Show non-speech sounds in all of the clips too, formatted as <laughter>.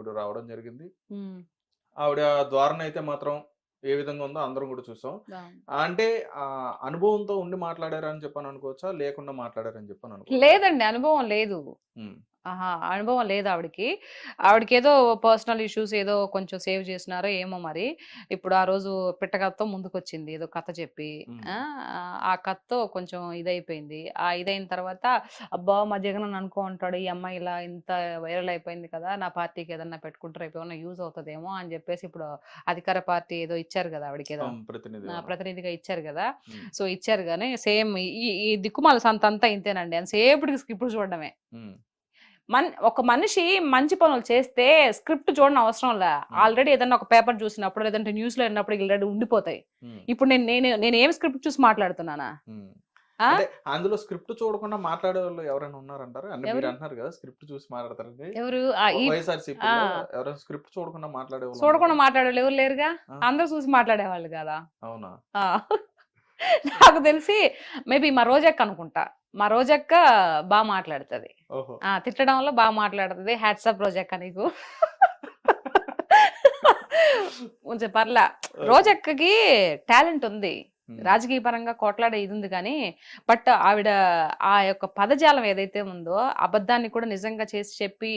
కూడా రావడం జరిగింది. ఆవిడ ద్వారాన అయితే మాత్రం ఏ విధంగా ఉందో అందరం కూడా చూసాం. అంటే ఆ అనుభవంతో ఉండి మాట్లాడారని చెప్పని అనుకోవచ్చా? లేకుండా మాట్లాడారని చెప్పని అనుకో లేదండి. అనుభవం లేదు. ఆహా! అనుభవం లేదు ఆవిడకి. ఆవిడకి ఏదో పర్సనల్ ఇష్యూస్ ఏదో కొంచెం సేవ్ చేసినారో ఏమో మరి. ఇప్పుడు ఆ రోజు పిట్టకథతో ముందుకొచ్చింది ఏదో కథ చెప్పి. ఆ! ఆ కథతో కొంచెం ఇదైపోయింది. ఆ ఇదైన తర్వాత అబ్బా! మా జగన్ అనుకో ఉంటాడు ఈ అమ్మాయి ఇలా ఇంత వైరల్ అయిపోయింది కదా! నా పార్టీకి ఏదన్నా పెట్టుకుంటారు రేపు ఏమన్నా యూజ్ అవుతుందేమో అని చెప్పేసి ఇప్పుడు అధికార పార్టీ ఏదో ఇచ్చారు కదా ఆవిడకి ఏదో. ప్రతినిధి ప్రతినిధిగా ఇచ్చారు కదా. సో ఇచ్చారు కానీ సేమ్ ఈ ఈ దిక్కుమాల సంత అంతా ఇంతేనండి. అంతసేపటికి స్క్రిప్ట్ చూడడమే. మన్ ఒక మనిషి మంచి పనులు చేస్తే స్క్రిప్ట్ చూడడం అవసరం లే ఆల్రెడీ ఏదైనా ఒక పేపర్ చూసినప్పుడు లేదంటే న్యూస్లో విన్నప్పుడు ఆల్రెడీ ఉండిపోతాయి. ఇప్పుడు నేను నేను నేను ఏం స్క్రిప్ట్ చూసి మాట్లాడుతున్నానా అందులో స్క్రిప్ట్ చూడకుండా మాట్లాడే వాళ్ళు ఎవరైనా ఉన్నారంటారు అంటే మీరు ఎవరు? అంటున్నారు కదా స్క్రిప్ట్ చూసి మాట్లాడతారండి ఎవరు. ఎవరైనా స్క్రిప్ట్ చూడకుండా మాట్లాడే చూడకుండా? మాట్లాడేవాళ్ళు ఎవరు లేరుగా. అందరూ చూసి మాట్లాడేవాళ్ళు కదా అవునా. నాకు తెలిసి మేబీ మా రోజక్క అనుకుంటా. మా రోజక్క బాగా మాట్లాడుతుంది. ఆ తిట్టడంలో బాగా మాట్లాడుతుంది. హ్యాట్సప్ రోజక్క నీకు. <laughs> కొంచెం పర్లా. రోజక్కకి టాలెంట్ ఉంది. రాజకీయ పరంగా కొట్లాడే ఇది ఉంది కానీ బట్ ఆవిడ ఆ యొక్క పదజాలం ఏదైతే ఉందో అబద్ధాన్ని కూడా నిజంగా చేసి చెప్పి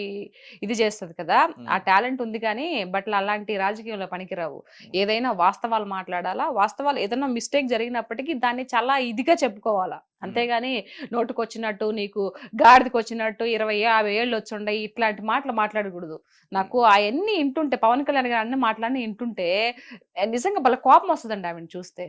ఇది చేస్తుంది కదా. ఆ. టాలెంట్ ఉంది కానీ బట్ అలాంటి రాజకీయంలో పనికిరావు. ఏదైనా వాస్తవాలు మాట్లాడాలా? వాస్తవాలు ఏదైనా మిస్టేక్ జరిగినప్పటికీ దాన్ని చాలా ఇదిగా చెప్పుకోవాలా? అంతేగాని నోటుకొచ్చినట్టు నీకు గాడిదకి వచ్చినట్టు ఇరవై యాభై ఏళ్ళు వచ్చుండయి ఇట్లాంటి మాటలు మాట్లాడకూడదు. నాకు అవన్నీ ఇంటుంటే పవన్ కళ్యాణ్ గారు అన్ని మాటలన్నీ ఇంటుంటే నిజంగా భలే కోపం వస్తుందండి ఆవిడని చూస్తే.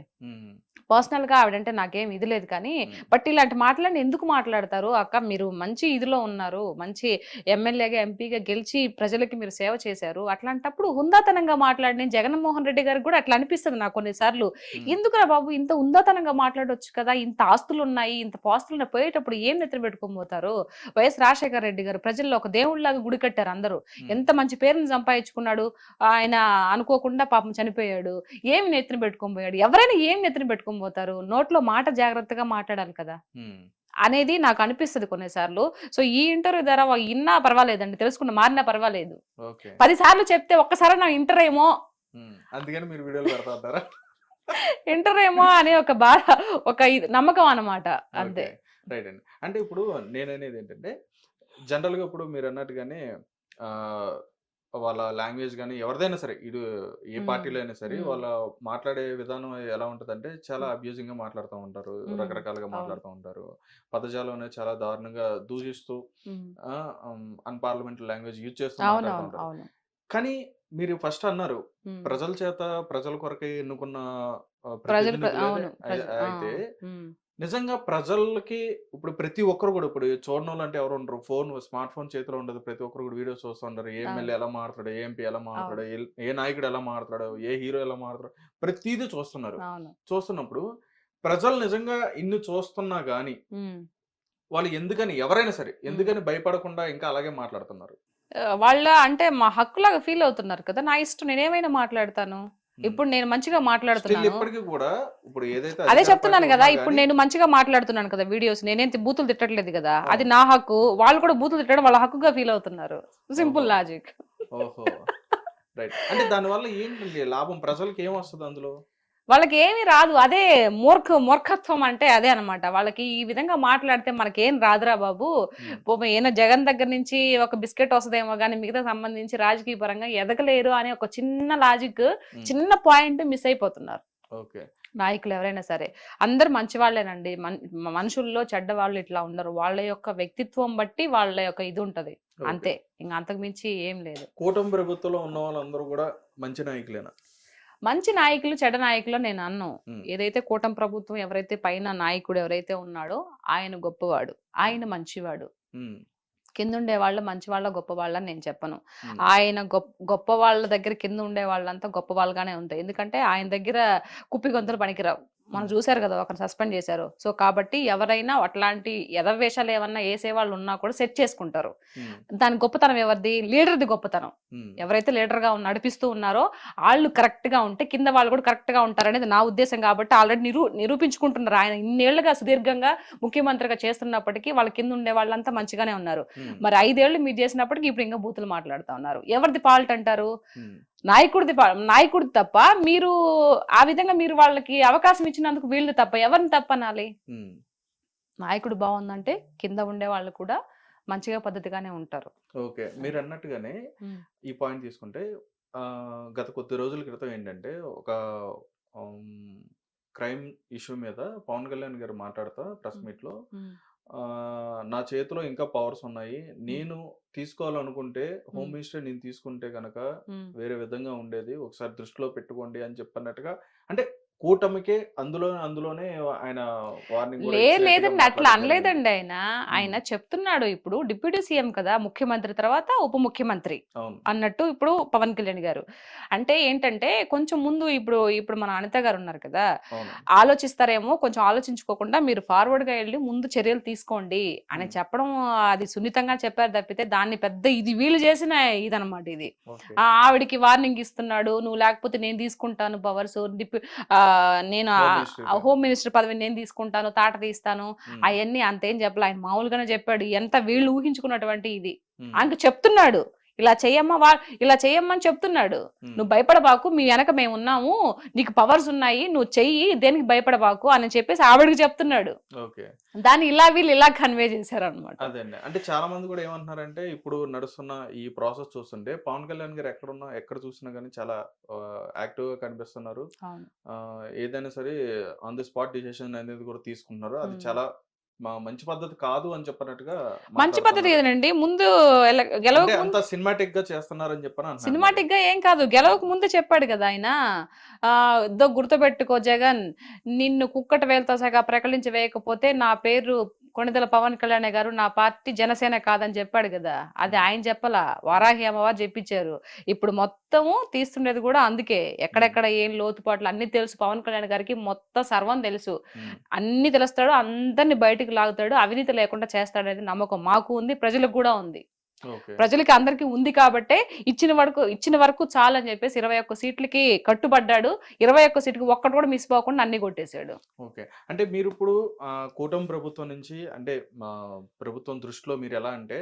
పర్సనల్గా ఆవిడంటే నాకేం ఇది లేదు కానీ. బట్ ఇలాంటి మాటలన్నీ ఎందుకు మాట్లాడతారు? అక్క మీరు మంచి ఇదిలో ఉన్నారు. మంచి ఎమ్మెల్యేగా ఎంపీగా గెలిచి ప్రజలకి మీరు సేవ చేశారు. అట్లాంటప్పుడు హుందాతనంగా మాట్లాడిన జగన్మోహన్ రెడ్డి గారికి కూడా అట్లా అనిపిస్తుంది నాకు కొన్నిసార్లు. ఎందుకురా బాబు ఇంత ఉందాతనంగా మాట్లాడొచ్చు కదా? ఇంత ఆస్తులు ఉన్నాయి ఇంత పాస్తులు ఉన్నాయి పోయేటప్పుడు ఏం నెత్తిన పెట్టుకొని పోతారు? వైఎస్ రాజశేఖర రెడ్డి గారు ప్రజల్లో ఒక దేవుళ్ళలాగా గుడి కట్టారు అందరూ. ఎంత మంచి పేరుని సంపాదించుకున్నాడు? ఆయన అనుకోకుండా పాపం చనిపోయాడు. ఏమి నెత్తిన పెట్టుకొని పోయాడు? ఎవరైనా ఏం నెత్తిన పెట్టుకొని పోతారు? నోట్లో మాట జాగ్రత్తగా మాట్లాడాలి కదా. అనేది నాకు అనిపిస్తుంది కొన్నిసార్లు. సో ఈ ఇంటర్వ్యూ ద్వారా ఇన్నా పర్వాలేదండి. తెలుసుకున్న మారినా పర్వాలేదు. పది సార్లు చెప్తే ఒక్కసారి నా ఇంటర్ ఏమో. అందుకని మీరు వీడియోలు పెడతా ఉంటారా ఇంటర్ ఏమో అనే ఒక బాధ ఒక నమ్మకం అన్నమాట అంతే రైట్ అండి అంటే ఇప్పుడు నేననేది ఏంటంటే జనరల్గా ఇప్పుడు మీరు అన్నట్టుగానే వాళ్ళ లాంగ్వేజ్ కానీ ఎవరిదైనా సరే ఇటు ఏ. పార్టీలో అయినా సరే. వాళ్ళ మాట్లాడే విధానం ఎలా ఉంటదంటే చాలా అబ్యూజింగ్గా మాట్లాడుతూ ఉంటారు. రకరకాలుగా. మాట్లాడుతూ ఉంటారు పదజాలం అనేది చాలా దారుణంగా దూషిస్తూ. అన్పార్లమెంటరీ లాంగ్వేజ్ యూజ్ చేస్తూ మాట్లాడుతూ ఉంటారు కానీ మీరు ఫస్ట్ అన్నారు. ప్రజల చేత ప్రజల కొరకే ఎన్నుకున్న ప్రతినిధులే అయితే. నిజంగా ప్రజలకి ఇప్పుడు ప్రతి ఒక్కరు కూడా ఇప్పుడు వాళ్ళు అంటే ఎవరు ఉండరు. ఫోన్ స్మార్ట్ ఫోన్ చేతిలో ఉండదు. ప్రతి ఒక్కరు కూడా వీడియోస్ చూస్తూ ఉంటారు ఏ ఎమ్మెల్యే ఎలా మాట్లాడు ఏ ఎంపీ ఎలా మాట్లాడు ఏ- నాయకుడు ఎలా మాట్లాడు ఏ హీరో ఎలా మాట్లాడు ప్రతిదీ చూస్తున్నారు. చూస్తున్నప్పుడు ప్రజలు నిజంగా ఇన్ని చూస్తున్నా గానీ. వాళ్ళు ఎందుకని ఎవరైనా సరే ఎందుకని భయపడకుండా ఇంకా అలాగే మాట్లాడుతున్నారు. వాళ్ళ అంటే మా హక్కులాగా ఫీల్ అవుతున్నారు కదా. నా ఇష్టం నేనేమైనా మాట్లాడతాను? ఇప్పుడు నేను మంచిగా మాట్లాడుతున్నాను. అదే చెప్తున్నాను కదా ఇప్పుడు నేను మంచిగా మాట్లాడుతున్నాను కదా వీడియోస్ నేనేం బూతులు తిట్టట్లేదు కదా. అది. నా హక్కు. వాళ్ళు కూడా బూతులు తిట్టడం వాళ్ళ హక్కుగా ఫీల్ అవుతున్నారు. సింపుల్. లాజిక్. అంటే దానివల్ల ఏంటండి? లాభం ప్రజలకి ఏం వస్తుంది అందులో? వాళ్ళకి ఏమీ రాదు. అదే మూర్ఖ మూర్ఖత్వం అంటే అదే అన్నమాట. వాళ్ళకి ఈ విధంగా మాట్లాడితే మనకేం రాదురా బాబు. ఏదో జగన్ దగ్గర నుంచి ఒక బిస్కెట్ వస్తుందేమో కానీ మిగతా సంబంధించి రాజకీయ పరంగా ఎదగలేరు అనే ఒక చిన్న లాజిక్ చిన్న పాయింట్ మిస్ అయిపోతున్నారు. నాయకులు ఎవరైనా సరే. అందరు మంచి వాళ్ళేనండి మన్- మనుషుల్లో చెడ్డ వాళ్ళు ఇట్లా ఉండరు. వాళ్ళ యొక్క వ్యక్తిత్వం బట్టి వాళ్ళ యొక్క ఇది ఉంటది. అంతే. ఇంకా అంతకు మించి ఏం లేదు. కూటమి ప్రభుత్వంలో ఉన్న వాళ్ళందరూ కూడా మంచి నాయకులేనా? మంచి నాయకులు చెడ్డ నాయకులు నేను అన్ను. ఏదైతే కూటమి ప్రభుత్వం ఎవరైతే పైన నాయకుడు ఎవరైతే ఉన్నాడో ఆయన గొప్పవాడు. ఆయన మంచివాడు. కింద ఉండే వాళ్ళు మంచి వాళ్ళ గొప్ప వాళ్ళని నేను చెప్పను. ఆయన గొప్ప గొప్ప వాళ్ళ దగ్గర కింద ఉండే వాళ్ళంతా గొప్ప వాళ్ళగానే ఉంటాయి. ఎందుకంటే ఆయన దగ్గర కుప్పి గొంతులు పనికిరావు. మనం. చూశారు కదా! ఒకరు సస్పెండ్ చేశారు. సో కాబట్టి ఎవరైనా అట్లాంటి ఎదవేషాలు ఏమన్నా వేసే వాళ్ళు ఉన్నా కూడా సెట్ చేసుకుంటారు. దాని గొప్పతనం ఎవరిది? లీడర్ది గొప్పతనం. ఎవరైతే లీడర్గా నడిపిస్తూ ఉన్నారో వాళ్ళు కరెక్ట్గా ఉంటే కింద వాళ్ళు కూడా కరెక్ట్గా ఉంటారనేది నా ఉద్దేశం కాబట్టి ఆల్రెడీ నిరూ నిరూపించుకుంటున్నారు ఆయన. ఇన్నేళ్ళుగా సుదీర్ఘంగా ముఖ్యమంత్రిగా చేస్తున్నప్పటికీ వాళ్ళ కింద ఉండే వాళ్ళంతా మంచిగానే ఉన్నారు. మరి ఐదేళ్ళు మీరు చేసినప్పటికీ ఇప్పుడు ఇంకా బూతులు మాట్లాడుతా ఉన్నారు. ఎవరిది ఫాల్ట్ అంటారు? నాయకుడిది నాయకుడిది తప్ప మీరు ఆ విధంగా మీరు వాళ్ళకి అవకాశం ఇచ్చినందుకు వీళ్ళు తప్ప ఎవరిని తప్ప అనాలి ఉమ్. నాయకుడు బాగుందంటే కింద ఉండే వాళ్ళు కూడా మంచిగా పద్ధతిగానే ఉంటారు ఓకే మీరు అన్నట్టుగానే. ఈ పాయింట్ తీసుకుంటే గత కొద్ది రోజుల క్రితం ఏంటంటే ఒక క్రైమ్ ఇష్యూ మీద పవన్ కళ్యాణ్ గారు మాట్లాడుతా ప్రెస్. మీట్లో నా చేతిలో ఇంకా పవర్స్ ఉన్నాయి నేను తీసుకోవాలనుకుంటే హోమ్. మినిస్టర్ నేను తీసుకుంటే ఉమ్. వేరే విధంగా ఉండేది ఒకసారి దృష్టిలో పెట్టుకోండి అని చెప్పన్నట్టుగా అంటే కూటమికే అందులో అందులోనే ఆయన వార్నింగ్ లే లేదండి. అట్లా అనలేదండి ఆయన. ఆయన చెప్తున్నాడు ఇప్పుడు డిప్యూటీ సీఎం కదా ముఖ్యమంత్రి తర్వాత ఉప ముఖ్యమంత్రి అన్నట్టు ఇప్పుడు పవన్ కళ్యాణ్ గారు. అంటే ఏంటంటే కొంచెం ముందు ఇప్పుడు ఇప్పుడు మన అనిత గారు ఉన్నారు కదా ఆలోచిస్తారేమో కొంచెం ఆలోచించుకోకుండా మీరు ఫార్వర్డ్గా వెళ్ళి ముందు చర్యలు తీసుకోండి అని. చెప్పడం అది సున్నితంగా చెప్పారు తప్పితే దాన్ని పెద్ద ఇది వీళ్ళు చేసిన ఇదనమాట ఇది. ఆవిడికి వార్నింగ్ ఇస్తున్నాడు నువ్వు లేకపోతే నేను తీసుకుంటాను పవర్స్ నేను. హోమ్ మినిస్టర్ పదవి నేను తీసుకుంటాను తాట తీస్తాను అవన్నీ అంతేం చెప్పలే. ఆయన మామూలుగానే చెప్పాడు ఎంత వీళ్ళు ఊహించుకున్నటువంటి ఇది. ఆయనకు చెప్తున్నాడు. ఇలా చెయ్యమ్మా వా ఇలా చెయ్యమ్మని చెప్తున్నాడు. నువ్వు భయపడబాకు మీ వెనక మేము ఉన్నాము నీకు పవర్స్ ఉన్నాయి నువ్వు చెయ్యి దేనికి భయపడబాకు అని చెప్పేసి ఆవిడకి చెప్తున్నాడు. ఓకే. దాన్ని ఇలా వీళ్ళు ఇలా కన్వే చేశారు అనమాట అదే అంటే చాలా మంది కూడా ఏమంటున్నారంటే ఇప్పుడు నడుస్తున్న ఈ ప్రాసెస్ చూస్తుంటే పవన్ కళ్యాణ్ గారు ఎక్కడున్నా ఎక్కడ చూసినా కానీ చాలా యాక్టివ్గా కనిపిస్తున్నారు. ఏదైనా సరే ఆన్ ది స్పాట్ డిసిషన్ అనేది కూడా తీసుకుంటున్నారు. అది. చాలా మా మంచి పద్ధతి కాదు అని చెప్పినట్టుగా మంచి పద్ధతి. ఏదండి ముందు గెలవక అంత సినిమాటిక్గా చేస్తున్నారని చెప్పని సినిమాటిక్గా ఏం కాదు. గెలవక ముందే చెప్పాడు కదా ఆయన. ఆ ఇదో గుర్తుపెట్టుకో జగన్ నిన్ను కుక్కట వేలతో సగా ప్రకటించి వేయకపోతే నా పేరు కొణిదెల పవన్ కళ్యాణ్ గారు నా పార్టీ జనసేన కాదని చెప్పాడు కదా. అది ఆయన చెప్పలా? వారాహి అమ్మవారు చెప్పించారు ఇప్పుడు మొత్తము తీస్తుండేది కూడా అందుకే. ఎక్కడెక్కడ ఏం లోతుపాట్లు అన్ని తెలుసు. పవన్ కళ్యాణ్ గారికి మొత్తం సర్వం తెలుసు. అన్ని తెలుస్తాడు. అందరిని బయటికి లాగుతాడు. అవినీతి లేకుండా చేస్తాడనేది నమ్మకం. మాకు ఉంది ప్రజలకు కూడా ఉంది. ప్రజలకి అందరికీ ఉంది కాబట్టే ఇచ్చిన వరకు ఇచ్చిన వరకు చాలు అని చెప్పేసి ఇరవై ఒక్క సీట్లకి కట్టుబడ్డాడు. ఇరవై ఒక్క సీట్కి ఒక్కటి కూడా మిస్ పోకుండా అన్ని కొట్టేశాడు. ఓకే. అంటే మీరు ఇప్పుడు కూటమి ప్రభుత్వం నుంచి అంటే మా ప్రభుత్వం దృష్టిలో మీరు ఎలా అంటే.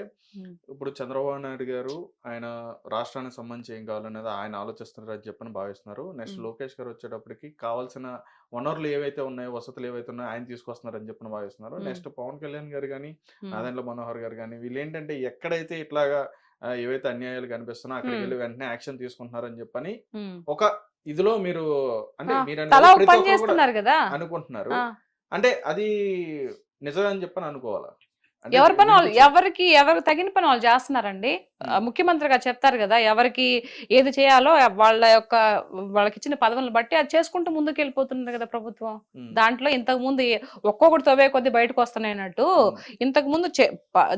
ఇప్పుడు చంద్రబాబు నాయుడు గారు ఆయన రాష్ట్రానికి సంబంధించి ఏం కావాలనేది ఆయన ఆలోచిస్తున్నారు అని చెప్పని భావిస్తున్నారు. నెక్స్ట్. లోకేష్ గారు వచ్చేటప్పటికి కావాల్సిన వనరులు ఏవైతే ఉన్నాయో వసతులు ఏవైతే ఉన్నాయో ఆయన తీసుకొస్తున్నారు అని చెప్పని భావిస్తున్నారు. నెక్స్ట్ పవన్ కళ్యాణ్ గారు కానీ. నాదెండ్ల మనోహర్ గారు కానీ వీళ్ళు ఏంటంటే ఎక్కడైతే ఇట్లాగా ఏవైతే అన్యాయాలు కనిపిస్తున్నా అక్కడికి. వెళ్ళి వెంటనే యాక్షన్ తీసుకుంటున్నారని చెప్పని. ఒక ఇదిలో మీరు అంటే మీరు అనుకుంటున్నారు అంటే అది నిజమే అని చెప్పని అనుకోవాలా ఎవరి పని ఎవరికి ఎవరు తగిన పని వాళ్ళు చేస్తున్నారండి. ముఖ్యమంత్రిగా చెప్తారు కదా ఎవరికి ఏది చేయాలో వాళ్ళ యొక్క వాళ్ళకి ఇచ్చిన పదవులను బట్టి అది చేసుకుంటూ ముందుకు వెళ్ళిపోతుంది కదా ప్రభుత్వం. దాంట్లో ఇంతకు ముందు ఒక్కొక్కటి తవ్వే కొద్ది బయటకు వస్తున్నాయన్నట్టు మ్మ్. ఇంతకు ముందు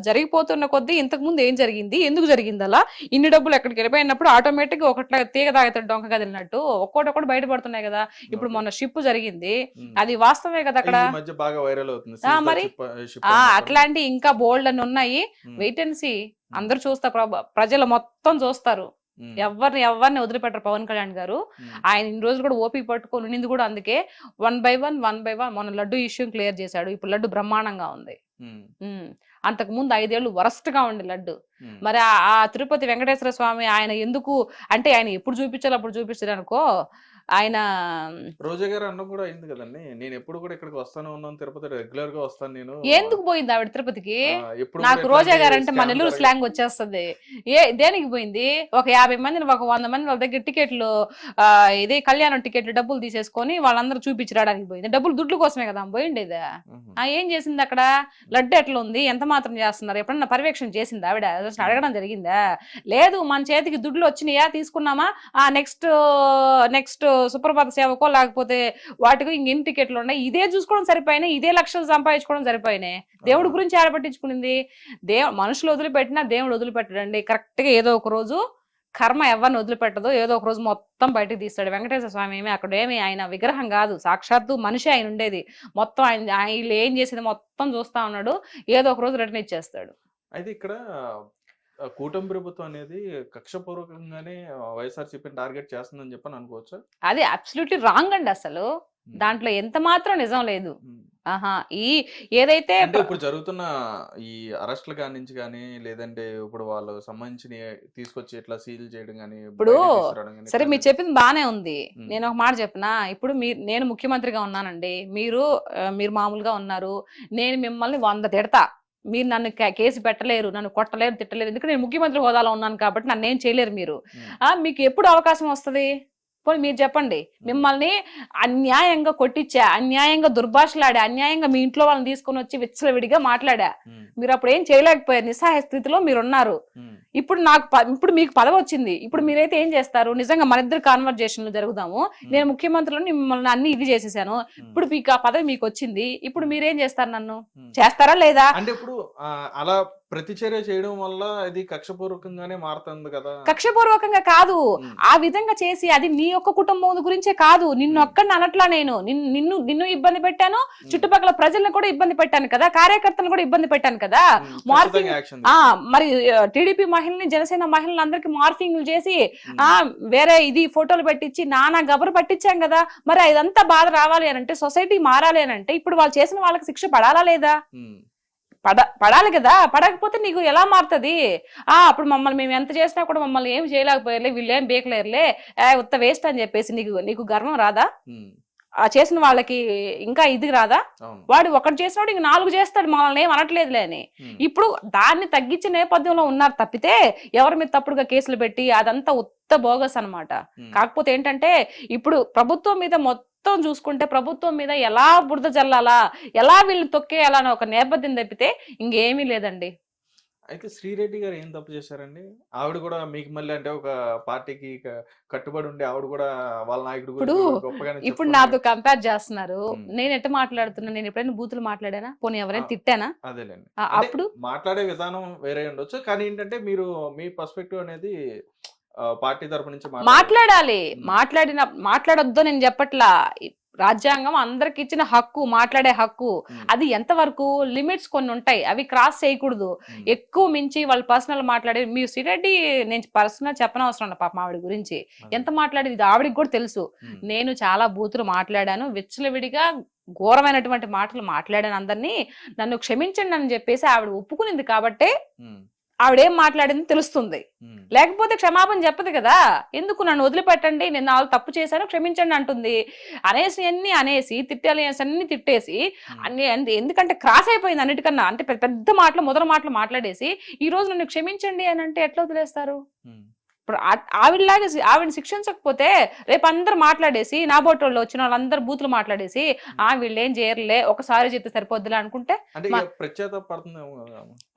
జరిగిపోతున్న కొద్దీ ఇంతకు ముందు ఏం జరిగింది ఎందుకు జరిగింది అలా ఇన్ని డబ్బులు ఎక్కడికి వెళ్ళిపోయినప్పుడు ఆటోమేటిక్గా ఒకట్లా తీగ తాగుతాడు డొంక కదిలినట్టు ఒక్కొక్కటి ఒకటి బయటపడుతున్నాయి కదా ఇప్పుడు. మొన్న షిప్ జరిగింది. అది వాస్తవమే కదా అక్కడ మరి? అట్లాంటి ఇంకా బోల్డ్ అని ఉన్నాయి. వెయిట్ అండ్ సి అందరు చూస్తారు ప్రజలు మొత్తం చూస్తారు మ్మ్. ఎవరిని ఎవరిని వదిలిపెట్టరు పవన్ కళ్యాణ్ గారు మ్మ్. ఆయన ఇన్ని రోజులు కూడా ఓపిక పట్టుకొని ఉండింది కూడా అందుకే one by one one by one మన లడ్డు ఇష్యూ క్లియర్ చేశాడు ఇప్పుడు లడ్డు బ్రహ్మాండంగా ఉంది. అంతకు ముందు ఐదేళ్ళు వరస్ట్గా ఉండే లడ్డు. మరి ఆ ఆ తిరుపతి వెంకటేశ్వర స్వామి ఆయన ఎందుకు అంటే ఆయన ఎప్పుడు చూపించాలి అప్పుడు చూపించారు అనుకో ఆయన రోజా గారు అన్నం కూడా అయింది కదండి. నేను ఎప్పుడు కూడా ఇక్కడికి వస్తానే ఉన్నాను తిరుపతి రెగ్యులర్గా వస్తాను నేను. ఎందుకు పోయింది ఆవిడ తిరుపతికి? నాకు రోజా గారు అంటే మన నెల్లూరు స్లాంగ్ వచ్చేస్తుంది. ఏ దేనికి పోయింది? ఒక యాభై మందిని ఒక వంద మంది వాళ్ళ దగ్గర టికెట్లు ఇదే కళ్యాణం టికెట్లు డబ్బులు తీసేసుకొని వాళ్ళందరూ చూపించడానికి పోయింది. డబ్బులు దుడ్లు కోసమే కదా పోయిండేది మ్మ్. ఆ ఏం చేసింది అక్కడ? లడ్డు ఎట్లా ఉంది? ఎంత మాత్రం చేస్తున్నారు? ఎప్పుడన్నా పర్యవేక్షణ చేసింది ఆవిడ? అడగడం జరిగిందా? లేదు మన చేతికి దుడ్లు వచ్చినాయా? తీసుకున్నామా? ఆ నెక్స్ట్ నెక్స్ట్ సుప్రభాత సేవకో లేకపోతే వాటికో ఇంకెన్ని టికెట్లు ఉన్నాయి? ఇదే చూసుకోవడం సరిపోయినాయి ఇదే లక్షలు సంపాదించుకోవడం సరిపోయినాయి. దేవుడి. గురించి ఆడపట్టించుకునింది. దేవు మనుషులు వదిలిపెట్టినా దేవుడు వదిలిపెట్టడండి. కరెక్ట్గా ఏదో ఒక రోజు కర్మ ఎవరిని వదిలిపెట్టదో ఏదో ఒక రోజు మొత్తం బయటకు తీస్తాడు. వెంకటేశ్వర స్వామి ఏమి అక్కడ ఏమి ఆయన విగ్రహం కాదు. సాక్షాత్తు మనిషి ఆయన ఉండేది. మొత్తం ఆయన వీళ్ళు ఏం చేసేది మొత్తం చూస్తా ఉన్నాడు. ఏదో ఒక రోజు రిటర్న్ ఇచ్చేస్తాడు. అయితే ఇక్కడ కూటమి ప్రభుత్వం అనేది కక్షపూర్వకంగానే వైఎస్ఆర్సీపీని టార్గెట్ చేస్తుందని చెప్పని అనుకోవచ్చు? అది అబ్సల్యూట్లీ రాంగ్ అండి అసలు. దాంట్లో ఎంత మాత్రం నిజం లేదు. ఆహా ఈ ఏదైతే ఇప్పుడు జరుగుతున్న ఈ అరెస్ట్ల కాడి నుంచి కానీ లేదంటే ఇప్పుడు వాళ్ళు సంబంధించిన తీసుకొచ్చి ఇట్లా సీల్ చేయడం కానీ ఇప్పుడు సరే మీరు చెప్పింది బానే ఉంది. నేను ఒక మాట చెప్పనా? ఇప్పుడు మీరు నేను ముఖ్యమంత్రిగా ఉన్నానండి. మీరు మీరు మామూలుగా ఉన్నారు. నేను మిమ్మల్ని వంద తిడతా. మీరు నన్ను కేసు పెట్టలేరు నన్ను కొట్టలేరు తిట్టలేరు ఎందుకంటే నేను ముఖ్యమంత్రి హోదాలో ఉన్నాను కాబట్టి నన్ను ఏం చేయలేరు మీరు. మీకు ఎప్పుడు అవకాశం వస్తది? పోనీ మీరు చెప్పండి. మిమ్మల్ని అన్యాయంగా కొట్టించా అన్యాయంగా దుర్భాషలాడా అన్యాయంగా మీ ఇంట్లో వాళ్ళని తీసుకొని వచ్చి విచ్చలవిడిగా మాట్లాడా. మీరు అప్పుడు ఏం చేయలేకపోయారు? నిస్సహాయ స్థితిలో మీరు ఉన్నారు ఉమ్. ఇప్పుడు నాకు ఇప్పుడు మీకు పదవి వచ్చింది. ఇప్పుడు మీరైతే ఏం చేస్తారు? నిజంగా మన ఇద్దరు కాన్వర్జేషన్లు జరుగుదాము. నేను ముఖ్యమంత్రిలో మిమ్మల్ని అన్ని ఇది చేసేసాను. ఇప్పుడు మీకు ఆ పదవి మీకు వచ్చింది. ఇప్పుడు మీరేం చేస్తారు నన్ను. చేస్తారా లేదా? అంటే ఇప్పుడు అలా ప్రతిచర్య చేయడం వల్ల ఇది కక్షపూర్వకంగానే మారుతుంది కదా. కక్షపూర్వకంగా కాదు. ఆ విధంగా చేసి అది నీ యొక్క కుటుంబం గురించే కాదు. నిన్ను ఒక్కడిని అనట్లా నేను. నిన్ను నిన్ను ఇబ్బంది పెట్టాను. చుట్టుపక్కల ప్రజలను కూడా ఇబ్బంది పెట్టాను కదా. కార్యకర్తలను కూడా ఇబ్బంది పెట్టాను కదా. యాక్షన్ ఆ మరి టీడీపీ మహిళని జనసేన మహిళలు అందరికి మార్ఫింగ్లు చేసి ఆ వేరే ఇది ఫోటోలు పెట్టించి నానా గబరు పట్టించాం కదా. మరి ఇదంతా బాధ రావాలి అని అంటే సొసైటీ మారాలి అని అంటే ఇప్పుడు వాళ్ళు చేసిన వాళ్ళకి శిక్ష పడాలా లేదా? పడ పడాలి కదా పడకపోతే నీకు ఎలా మారుతుంది? ఆ అప్పుడు మమ్మల్ని మేము ఎంత చేసినా కూడా మమ్మల్ని ఏం చేయలేకపోయారులే వీళ్ళు ఏం బేకలేరులే. ఏ ఉత్త వేస్ట్ అని చెప్పేసి నీకు నీకు గర్వం రాదా? ఆ చేసిన వాళ్ళకి ఇంకా ఇది రాదా? వాడు ఒకటి చేసినాడు ఇంక నాలుగు చేస్తాడు మనల్ని ఏం అనట్లేదులే అని. ఇప్పుడు దాన్ని తగ్గించే నేపథ్యంలో ఉన్నారు తప్పితే ఎవరి మీద తప్పుడుగా కేసులు పెట్టి అదంతా ఉత్త బోగస్ అన్నమాట. ఉమ్. కాకపోతే ఏంటంటే ఇప్పుడు ప్రభుత్వం మీద మొత్తం చూసుకుంటే ప్రభుత్వం మీద ఎలా బురద జల్లాలా ఎలా వీళ్ళని తొక్కేయాలా అని ఒక నేపథ్యం తప్పితే ఇంకేమీ లేదండి. అయితే శ్రీరెడ్డి గారు ఏం తప్పు చేశారండి? ఆవిడ కూడా మీకు మళ్ళీ అంటే ఒక పార్టీకి కట్టుబడి ఉండి ఆవిడ కూడా వాళ్ళ నాయకుడు ఇప్పుడు- ఇప్పుడు. నాతో కంపేర్ చేస్తున్నారు. నేను ఎట్ట మాట్లాడుతున్నా? నేను ఎప్పుడైనా బూతులు మాట్లాడానా? పోనీ ఎవరైనా. తిట్టానా? అదేలేండి. అప్పుడు మాట్లాడే విధానం వేరే ఉండొచ్చు. కానీ ఏంటంటే మీరు మీ పర్స్పెక్టివ్ అనేది పార్టీ తరపు నుంచి. మాట్లాడాలి. మాట్లాడిన మాట్లాడొద్దు నేను చెప్పట్లా రాజ్యాంగం అందరికి ఇచ్చిన హక్కు మాట్లాడే హక్కు. అది ఎంతవరకు లిమిట్స్ కొన్ని ఉంటాయి అవి క్రాస్ చేయకూడదు. ఎక్కువ మించి వాళ్ళు పర్సనల్ మాట్లాడే మీ శ్రీరెడ్డి నేను పర్సనల్ చెప్పనవసరం పాపం ఆవిడ గురించి. ఎంత మాట్లాడేది ఇది ఆవిడకి కూడా తెలుసు. నేను చాలా బూతులు మాట్లాడాను విచ్చలవిడిగా ఘోరమైనటువంటి మాటలు మాట్లాడాను అందరినీ నన్ను క్షమించండి అని చెప్పేసి ఆవిడ ఒప్పుకునింది కాబట్టే. ఆవిడేం మాట్లాడింది తెలుస్తుంది. లేకపోతే క్షమాపణ చెప్పదు కదా. ఎందుకు నన్ను వదిలిపెట్టండి? నేను నాలుగు తప్పు చేశాను క్షమించండి అంటుంది. అనేసి అన్ని అనేసి తిట్టాలి అన్ని తిట్టేసి. అన్ని ఎందుకంటే క్రాస్ అయిపోయింది అన్నిటికన్నా. అంటే పెద్ద పెద్ద మాటలు మొదల మాటలు మాట్లాడేసి ఈ రోజు నన్ను క్షమించండి అని అంటే ఎట్లా వదిలేస్తారు. ఇప్పుడు ఆవిడలాగా ఆవిడని శిక్షించకపోతే రేపు అందరు మాట్లాడేసి నా బోటోళ్ళు వచ్చిన వాళ్ళందరూ బూతులు మాట్లాడేసి ఆ వీళ్ళు ఏం చేయరులే ఒకసారి చెప్తే సరిపోద్దులే అనుకుంటే.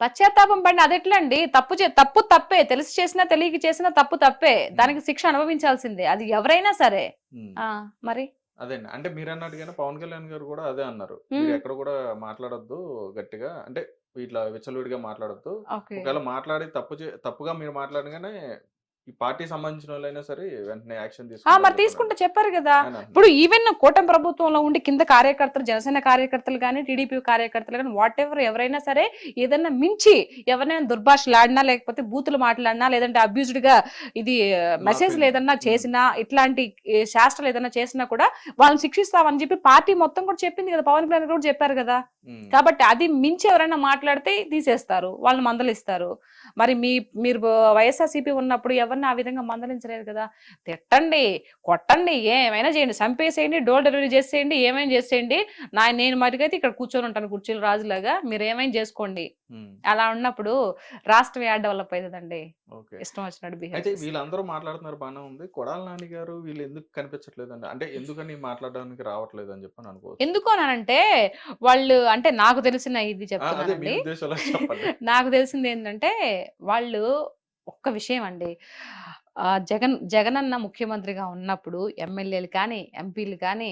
పశ్చాత్తాపం పడిన అది ఎట్లా అండి తప్పు చే తప్పు తప్పే. తెలిసి చేసినా తెలియక చేసినా తప్పు తప్పే. దానికి శిక్ష అనుభవించాల్సిందే. అది ఎవరైనా సరే. మరి? అదేండి. అంటే మీరు అన్నట్టుగానే పవన్ కళ్యాణ్ గారు కూడా అదే అన్నారు. ఎక్కడ కూడా మాట్లాడొద్దు గట్టిగా. అంటే ఇట్లా విచ్చలవిడిగా మాట్లాడొద్దు. ఒకవేళ మాట్లాడి తప్పు తప్పుగా మీరు మాట్లాడగానే ఈ పార్టీ సంబంధించిన వాళ్ళైనా సరే వెంటనే యాక్షన్ మరి తీసుకుంటే చెప్పారు కదా ఇప్పుడు ఈవెన్ కూటమి ప్రభుత్వంలో ఉండి కింద కార్యకర్తలు జనసేన కార్యకర్తలు కానీ టీడీపీ కార్యకర్తలు కానీ వాట్ ఎవర్ ఎవరైనా సరే ఏదైనా మించి ఎవరైనా దుర్భాషలాడినా లేకపోతే బూతులు మాట్లాడినా లేదంటే అబ్యూజ్డ్గా ఇది మెసేజ్. ఏదన్నా. చేసినా ఇట్లాంటి శాస్త్రాలు ఏదైనా చేసినా కూడా వాళ్ళని శిక్షిస్తామని చెప్పి పార్టీ మొత్తం కూడా చెప్పింది కదా పవన్ కళ్యాణ్ కూడా చెప్పారు కదా. కాబట్టి అది మించి ఎవరైనా మాట్లాడితే తీసేస్తారు వాళ్ళని మందలిస్తారు మరి మీ మీరు వైఎస్ఆర్సీపీ ఉన్నప్పుడు ఎవరిని ఆ విధంగా మందలించలేదు కదా? తిట్టండి కొట్టండి ఏమైనా చేయండి చంపేసేయండి డోర్ డెలివరీ చేసేయండి ఏమైనా చేసేయండి. నా నేను మటుకైతే ఇక్కడ కూర్చొని ఉంటాను కుర్చీలు రాజులాగా మీరు ఏమైనా చేసుకోండి. అలా ఉన్నప్పుడు రాష్ట్రం యాడ్ డెవలప్ అవుతుందండి ఓకే. ఇష్టం వచ్చినట్టు అయితే బిహేవ్ వీళ్ళందరూ మాట్లాడుతున్నారు బాగానే ఉంది. కొడాల నాని గారు వీళ్ళు ఎందుకు కనిపించట్లేదండి? అంటే ఎందుకని మాట్లాడడానికి రావట్లేదు అని చెప్పని అనుకోవచ్చు. ఎందుకు అనంటే వాళ్ళు అంటే నాకు తెలిసిన ఇది చెప్పండి. <laughs> నాకు తెలిసింది ఏంటంటే వాళ్ళు ఒక్క విషయం అండి జగన్ జగన్ అన్న ముఖ్యమంత్రిగా ఉన్నప్పుడు ఎమ్మెల్యేలు కానీ ఎంపీలు కానీ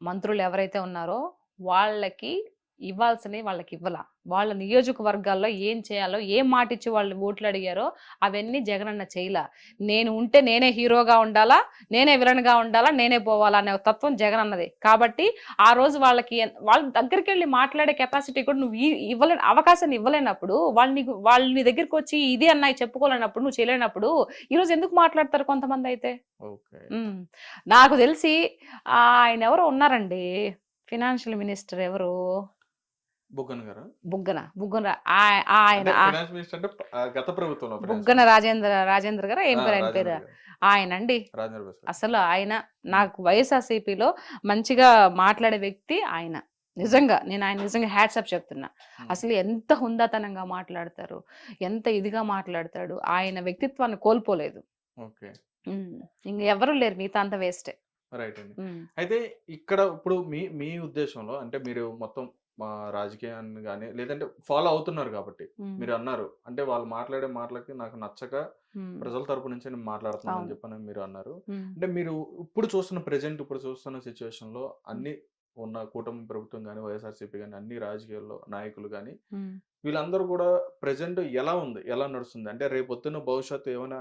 మంత్రులు ఎవరైతే ఉన్నారో వాళ్ళకి ఇవ్వాల్సినవి వాళ్ళకి ఇవ్వాల. వాళ్ళ నియోజకవర్గాల్లో ఏం చేయాలో ఏం మాట ఇచ్చి వాళ్ళు ఓట్లు అడిగారో అవన్నీ జగనన్న చేయలా. నేను ఉంటే నేనే హీరోగా ఉండాలా? నేనే విలన్గా ఉండాలా? నేనే పోవాలా అనే తత్వం జగన్ అన్నది కాబట్టి ఆ రోజు వాళ్ళకి వాళ్ళ దగ్గరికి వెళ్ళి మాట్లాడే కెపాసిటీ కూడా నువ్వు ఇవ్వలే అవకాశాన్ని ఇవ్వలేనప్పుడు వాళ్ళు నీకు వాళ్ళు నీ దగ్గరికి వచ్చి ఇది అన్నాయి చెప్పుకోలేనప్పుడు నువ్వు చేయలేనప్పుడు ఈ రోజు ఎందుకు మాట్లాడతారు కొంతమంది అయితే. నాకు తెలిసి ఆయన ఎవరో ఉన్నారండి. ఫినాన్షియల్ మినిస్టర్ ఎవరు? బుగ్గన్ గారు బుగ్గన ఆయన గత ప్రభుత్వంలో బుగ్గన. రాజేంద్ర రాజేంద్ర గారు ఏం పేరు ఆయన పేరు. ఆయన అండి. అసలు ఆయన నాకు వైఎస్ఆర్సీపీలో మంచిగా మాట్లాడే వ్యక్తి ఆయన నిజంగా నేను ఆయన నిజంగా హ్యాట్సప్ చెప్తున్నా. అసలు ఎంత హుందాతనంగా మాట్లాడతారు ఎంత ఇదిగా మాట్లాడతాడు ఆయన వ్యక్తిత్వాన్ని కోల్పోలేదు. ఇంక ఎవరు లేరు మిగతా అంత వేస్టే రైట్ అండి అయితే ఇక్కడ ఇప్పుడు మీ మీ ఉద్దేశంలో అంటే మీరు మొత్తం మా రాజకీయాన్ని కానీ లేదంటే ఫాలో అవుతున్నారు కాబట్టి. మీరు అన్నారు. అంటే వాళ్ళు మాట్లాడే మాటలకి నాకు నచ్చక ప్రజల తరపు నుంచి నేను మాట్లాడుతున్నాను. అని చెప్పని మీరు అన్నారు. అంటే మీరు ఇప్పుడు చూస్తున్న ప్రెజెంట్ ఇప్పుడు చూస్తున్న సిచ్యువేషన్లో అన్ని ఉన్న కూటమి ప్రభుత్వం కానీ వైఎస్ఆర్సీపీ కానీ అన్ని రాజకీయాల్లో నాయకులు కానీ వీళ్ళందరూ కూడా ప్రజెంట్ ఎలా ఉంది? ఎలా నడుస్తుంది? అంటే రేపు పొద్దున్న భవిష్యత్తు ఏమైనా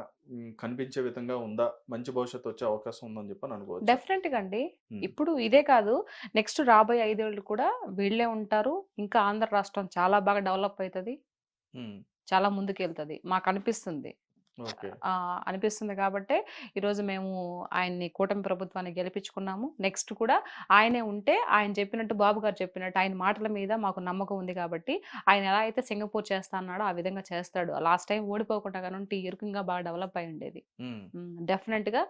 కనిపించే విధంగా ఉందా? మంచి భవిష్యత్తు వచ్చే అవకాశం ఉందని చెప్పని అనుకోవచ్చు. డెఫినెట్గా అండి. ఇప్పుడు ఇదే కాదు. నెక్స్ట్ రాబోయే ఐదేళ్ళు కూడా వీళ్ళే ఉంటారు. ఇంకా ఆంధ్ర రాష్ట్రం చాలా బాగా డెవలప్ అవుతుంది చాలా ముందుకెళ్తుంది. మాకు అనిపిస్తుంది. అనిపిస్తుంది కాబట్టే ఈరోజు మేము ఆయన్ని కూటమి ప్రభుత్వాన్ని గెలిపించుకున్నాము. నెక్స్ట్ కూడా ఆయనే ఉంటే ఆయన చెప్పినట్టు బాబు గారు చెప్పినట్టు ఆయన మాటల మీద మాకు నమ్మకం ఉంది కాబట్టి ఆయన ఎలా అయితే సింగపూర్ చేస్తా అన్నాడో ఆ విధంగా చేస్తాడు. లాస్ట్ టైం ఓడిపోకుండా కానీ ఇరుకంగా బాగా డెవలప్ అయి ఉండేది. డెఫినెట్గా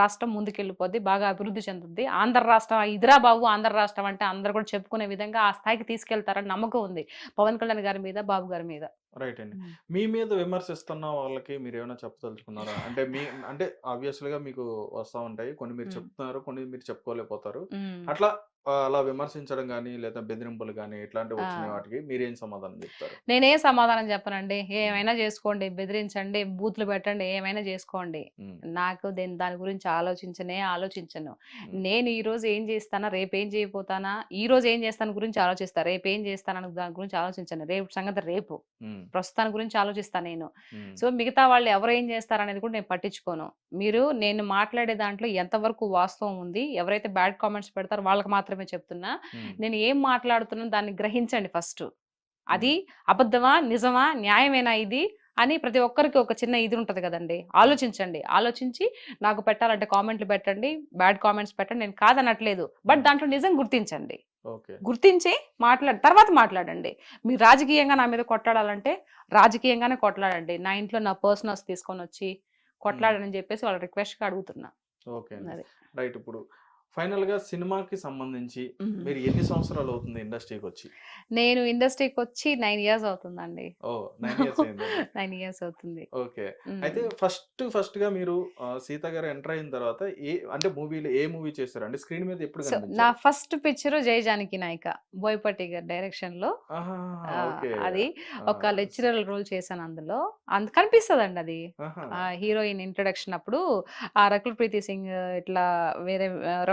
రాష్ట్రం ముందుకెళ్ళిపోద్ది బాగా అభివృద్ధి చెందుద్ది. ఆంధ్ర రాష్ట్రం ఇదిరా బాబు ఆంధ్ర రాష్ట్రం అంటే అందరు కూడా చెప్పుకునే విధంగా ఆ స్థాయికి తీసుకెళ్తారని నమ్మకం ఉంది. పవన్ కళ్యాణ్ గారి మీద బాబు గారి మీద. రైట్ అండి. మీ మీద విమర్శిస్తున్న వాళ్ళకి మీరు ఏమైనా చెప్పదలుచుకున్నారా అంటే మీ అంటే ఆబ్వియస్లీ గా మీకు వస్తా ఉంటాయి కొన్ని మీరు. చెప్తున్నారు కొన్ని మీరు చెప్పుకోలేకపోతారు. అట్లా అలా విమర్శించడం కానీ లేదా బెదిరింపులు కానీ ఇట్లాంటివి వచ్చిన. వాటికి మీరేం సమాధానం చెప్తారు? నేనే సమాధానం చెప్పనండి. ఏమైనా చేసుకోండి బెదిరించండి బూత్లు పెట్టండి ఏమైనా చేసుకోండి. నాకు దేని దాని గురించి ఆలోచించనే ఆలోచించను. నేను ఈ రోజు ఏం చేస్తానా రేపు ఏం చేయబోతానా ఈ రోజు ఏం చేస్తాను గురించి ఆలోచిస్తా రేపు ఏం చేస్తానని దాని గురించి ఆలోచించను. రేపు సంగతి రేపు. ఉమ్, ప్రస్తుతాని గురించి ఆలోచిస్తాను నేను. సో మిగతా వాళ్ళు ఎవరు ఏం చేస్తారనేది కూడా నేను పట్టించుకోను. మీరు నేను మాట్లాడే దాంట్లో ఎంతవరకు వాస్తవం ఉంది ఎవరైతే బ్యాడ్ కామెంట్స్ పెడతారో వాళ్ళకి మాత్రమే చెప్తున్నా. ఉమ్, నేను ఏం మాట్లాడుతున్నాను దాన్ని గ్రహించండి ఫస్ట్. అది అబద్ధమా నిజమా న్యాయమేనా ఇది అని ప్రతి ఒక్కరికి ఒక చిన్న ఇది ఉంటుంది కదండి. ఆలోచించండి. ఆలోచించి నాకు పెట్టాలంటే కామెంట్లు పెట్టండి బ్యాడ్ కామెంట్స్ పెట్టండి. నేను కాదనట్లేదు. బట్ దాంట్లో నిజం గుర్తించండి. గుర్తించి మాట్లాడ తర్వాత మాట్లాడండి. మీరు రాజకీయంగా నా మీద కొట్లాడాలంటే రాజకీయంగానే కొట్లాడండి. నా ఇంట్లో నా పర్సనల్స్ తీసుకొని వచ్చి కొట్లాడని చెప్పేసి వాళ్ళ రిక్వెస్ట్గా అడుగుతున్నా. ఓకే రైట్ ఇప్పుడు ఫైనల్గా సినిమాకి సంబంధించి మీరు ఎన్ని సంవత్సరాలు అవుతుంది ఇండస్ట్రీకి వచ్చి నేను ఇండస్ట్రీకి వచ్చి నైన్ ఇయర్స్ అవుతుందండి. ఓ నైన్ ఇయర్స్ అయింది? <laughs> నైన్ ఇయర్స్ అవుతుంది. ఓకే. అయితే ఫస్ట్ ఫస్ట్గా మీరు సీత గారు ఎంటర్ అయిన తర్వాత ఏ అంటే మూవీలో ఏ మూవీ చేస్తారు అంటే స్క్రీన్ మీద ఎప్పుడు నా ఫస్ట్ పిక్చర్ జయ జానకి నాయక బోయపట్టి గారి డైరెక్షన్లో అది ఒక లెక్చరర్ రోల్ చేశాను అందులో. అంత కనిపిస్తుందండి అది. హీరోయిన్ ఇంట్రొడక్షన్ అప్పుడు ఆ రకుల్ ప్రీతి సింగ్ ఇట్లా వేరే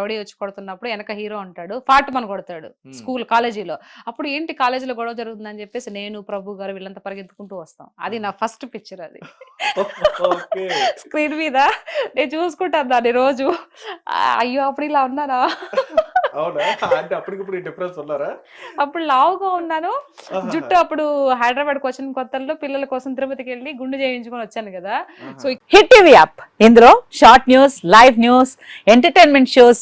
రౌడీ వచ్చి కొడుతున్నప్పుడు వెనక హీరో ఉంటాడు ఫాట్ మన కొడతాడు స్కూల్ కాలేజీలో. అప్పుడు ఏంటి కాలేజీలో గొడవ జరుగుతుందని చెప్పేసి నేను ప్రభు గారు వీళ్ళంతా పరిగెత్తుకుంటూ వస్తాం. అది నా ఫస్ట్ పిక్చర్ అది. <laughs> స్క్రీన్ మీద నేను చూసుకుంటాను దాన్ని రోజు. అయ్యో అప్పుడు ఇలా ఉన్నానా? అప్పుడు లావుగా ఉన్నాను. జుట్టు అప్పుడు హైదరాబాద్కి వచ్చిన కొత్తల్లో పిల్లల కోసం తిరుపతికి వెళ్ళి గుండు చేయించుకొని వచ్చాను కదా. So hit TV app. ఇందులో short news live news entertainment shows